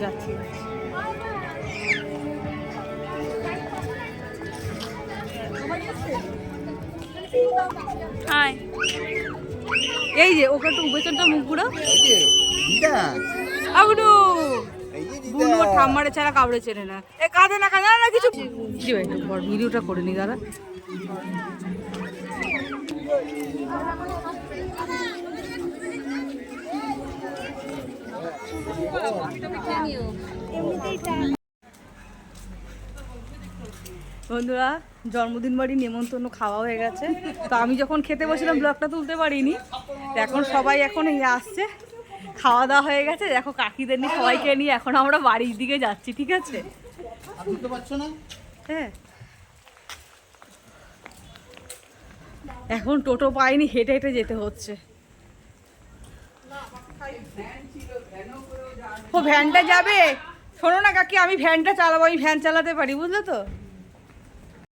যাচ্ছি হাই। এই যে ওকে একটু উপেচনটা মুখ পুরো আগুনু। বুনু ঠাম্মারে ছাড়া কাউরে চেনে না। এ কাঁদে না কাঁদে না কিছু কি ভাই একটু বড় ভিডিওটা করে নি দাদা বন্ধুরা জন্মদিন বাড়ি নেমন্তন্ন খাওয়া হয়ে গেছে। তো আমি যখন খেতে বসছিলাম ব্লগটা তুলতে পারিনি। এখন সবাই এখন এই আসছে। খাওয়া দাওয়া হয়ে গেছে। দেখো কাকিদের নিয়ে সবাইকে নিয়ে এখন আমরা বাড়ির দিকে যাচ্ছি ঠিক আছে? হ্যাঁ। এখন টোটো পাইনি হেঁটে হেঁটে যেতে হচ্ছে। ও ভ্যানটা যাবে? শোনো না কাকি আমি ভ্যানটা চালাবো আমি ভ্যান চালাতে পারি বুঝলে তো?